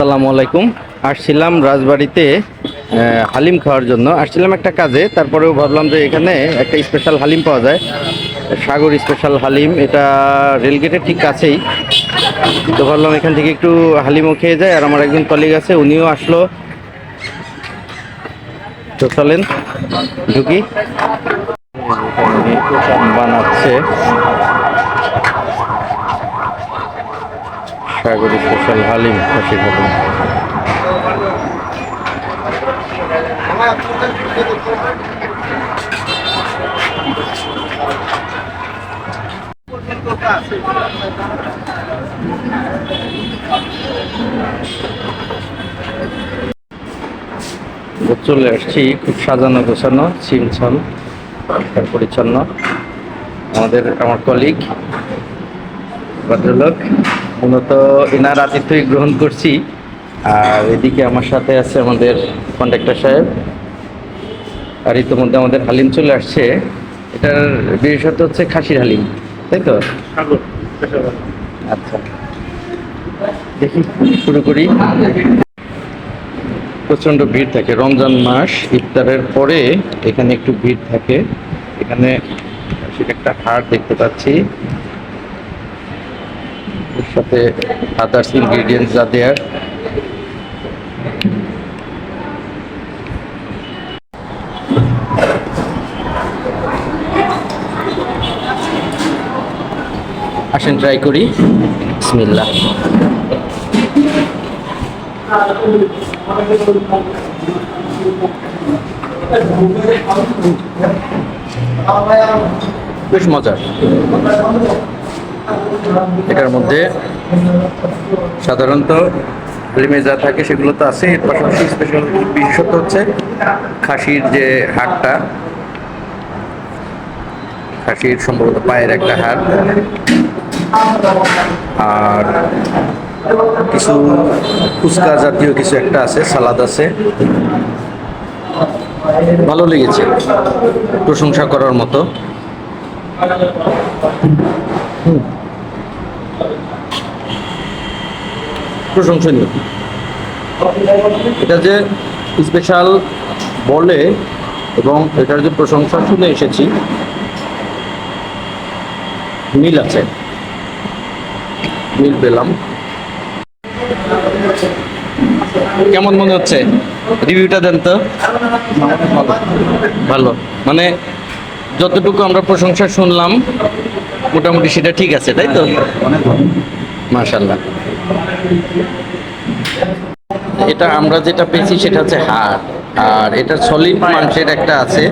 আসসালামু আলাইকুম। আসছিলাম রাজবাড়িতে হালিম খাওয়ার জন্য। আসছিলাম একটা কাজে, তারপরেও ভাবলাম যে এখানে একটা স্পেশাল হালিম পাওয়া যায়। সাগর স্পেশাল হালিম, এটা রেলগেটের ঠিক কাছেই। তো ভাবলাম এখান থেকে একটু হালিমও খেয়ে যায় আর আমার একজন কলিগ আছে, উনিও আসলো। তো চলেন, ঢুকি। বানাচ্ছে। সাগর স্পেশাল হালিম খাসি চলে আসছি খুব সাজানো গোছানো ছিমছাম পরিচ্ছন্ন। আমাদের, আমার কলিগ ভদ্রলোক মূলত এনার আতিথ্যই গ্রহণ করছি। আর এদিকে আমার সাথে আছে আমাদের কন্ডাক্টর সাহেব। আর ইতিমধ্যে আমাদের হালিম চলে আসছে। এটার বিশেষত হচ্ছে খাসির হালিম তাই তো? আচ্ছা। দেখি শুরু করি। প্রচণ্ড ভিড় থাকে। রমজান মাস ইফতারের পরে এখানে একটু ভিড় থাকে। এখানে সেটা একটা হাট দেখতে পাচ্ছি। এর সাথে আদার্স ইনগ্রিডিয়েন্টস যা দেয়ার আসেন ট্রাই করি। বিসমিল্লাহ। বেশ মজার। এটার মধ্যে সাধারণত লিমে যা থাকে সেগুলো তো আছে, এর পাশাপাশি স্পেশাল বিশেষত্ব হচ্ছে খাসির যে হাড়টা, খাসির সম্ভবত পায়ের একটা হাড়। আর কিছু ফুচকা জাতীয় কিছু একটা আছে, সালাদ আছে। ভালো লেগেছে, প্রশংসা করার মতো। হুম। প্রশংসনীয়। এটা যে স্পেশাল বলে এবং এটার যে প্রশংসা শুনে এসেছি, মিল আছে। মিল পেলাম। কেমন মনে হচ্ছে? রিভিউটা দেন তো। ভালো। মানে যতটুকু আমরা প্রশংসা শুনলাম, মোটামুটি সেটা ঠিক আছে, তাই তো? মাশাল্লাহ এটা আমরা যেটা পেয়েছি সেটা হচ্ছে হাড়। আর এটা সলিড মাংসের একটা আছে।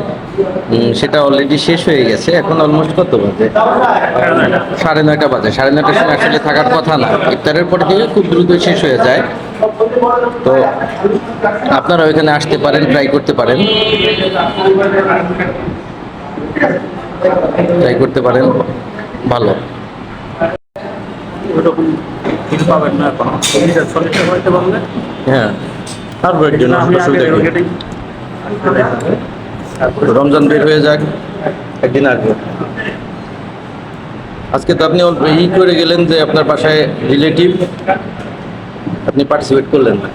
সেটা অলরেডি শেষ হয়ে গেছে। এখন অলমোস্ট কত বাজে? সাড়ে নয়টা বাজে। সাড়ে নয়টার সময় আসলে থাকার কথা না। ইফতারের পর থেকে খুব দ্রুত শেষ হয়ে যায়। তো আপনারা ওইখানে আসতে পারেন ট্রাই করতে পারেন। ট্রাই করতে পারেন। ভালো। ওরকম কিছু পাবেন না এখন সলিটার হইতে পারলে হ্যাঁ আগে। রকেটেই তারপরে রমজান বের হয়ে যাক একদিন আসব আজকে তো আপনি ই করে গেলেন যে আপনার বাসায় রিলেটিভ আপনি পার্টিসিপেট করলেন না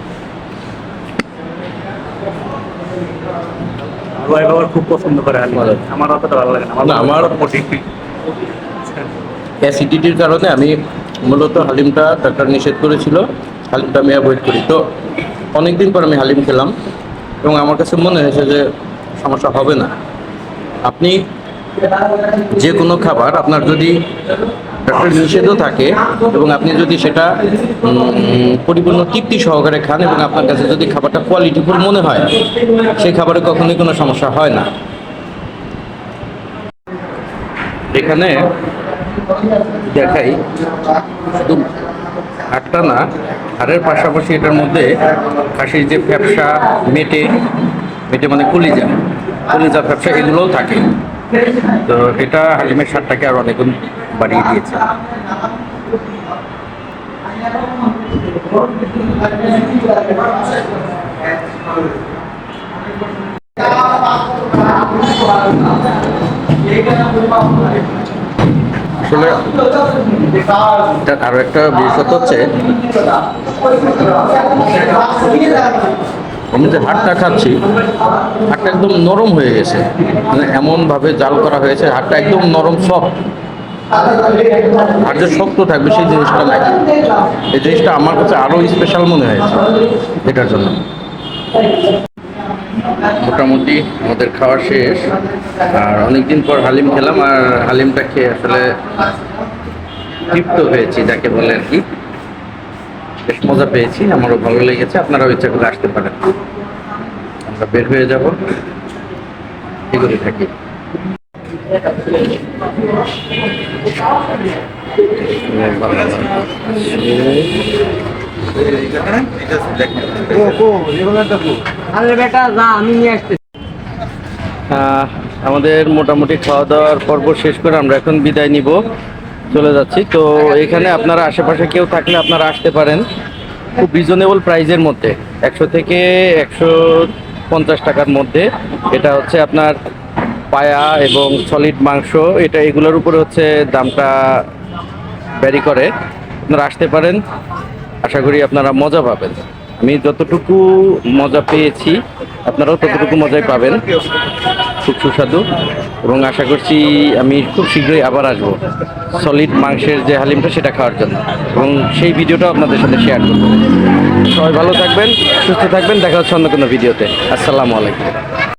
ওয়াইফ আবার খুব পছন্দ করে আমার অতটা ভালো লাগে না না, আমার- অ্যাসিডিটির কারণে আমি মূলত হালিমটা ডাক্তার নিষেধ করেছিল, হালিমটা আমি অ্যাভয়েড করি। তো অনেকদিন পর আমি হালিম খেলাম এবং আমার কাছে মনে হয়েছে যে সমস্যা হবে না। আপনি যে কোনো খাবার আপনার যদি ডাক্তার নিষেধও থাকে এবং আপনি যদি সেটা পরিপূর্ণ তৃপ্তি সহকারে খান এবং আপনার কাছে যদি খাবারটা কোয়ালিটিফুল মনে হয়, সেই খাবারে কখনোই কোনো সমস্যা হয় না। এখানে দেখাই। শুধু হাড়টা না হাড়ের পাশাপাশি এটার মধ্যে খাসির যে ফ্যাপসা মেটে মেটে মানে কলিজা কলিজা ফ্যাপসা এগুলোও থাকে। তো এটা হালিমের স্বাদটাকে আর অনেকগুণ বাড়িয়ে দিয়েছে। আসলে আরও একটা বিশেষত্ব হচ্ছে। আমি যে হাটটা খাচ্ছি, হাটটা একদম নরম হয়ে গেছে। মানে এমনভাবে জাল করা হয়েছে, হাটটা একদম নরম, সফট। আর যে শক্ত থাকবে সেই জিনিসটা নাই। এই জিনিসটা আমার কাছে আরও স্পেশাল মনে হয়েছে এটার জন্য। মোটামুটি আমাদের খাওয়া শেষ। আর অনেকদিন পর হালিম খেলাম, আর হালিমটা খেয়ে আসলে তৃপ্ত হয়েছি, যাকে বলে আর কি। বেশ মজা পেয়েছি, আমারও ভালো লেগেছে, আপনারাও ইচ্ছা করে আসতে পারেন। আমরা বের হয়ে যাব। এগুলি থাকি। আরে বেটা আমাদের মোটামুটি খাওয়া দাওয়ার পর্ব শেষ করে আমরা এখন বিদায় নিব, চলে যাচ্ছি। তো এখানে আপনারা আশেপাশে কেউ থাকলে আপনারা আসতে পারেন, খুব রিজনেবল প্রাইজের মধ্যে, একশো থেকে একশো পঞ্চাশ টাকার মধ্যে। এটা হচ্ছে আপনার পায়া এবং সলিড মাংস, এটা এগুলোর উপরে হচ্ছে দামটা ভ্যারি করে। আপনারা আসতে পারেন। আশা করি আপনারা মজা পাবেন। আমি যতটুকু মজা পেয়েছি, আপনারাও ততটুকু মজাই পাবেন। খুব সুস্বাদু এবং আশা করছি আমি খুব শীঘ্রই আবার আসব সলিড মাংসের যে হালিমটা সেটা খাওয়ার জন্য এবং সেই ভিডিওটাও আপনাদের সাথে শেয়ার করব। সবাই ভালো থাকবেন, সুস্থ থাকবেন, দেখা হচ্ছে অন্য কোনো ভিডিওতে। আসসালামু আলাইকুম।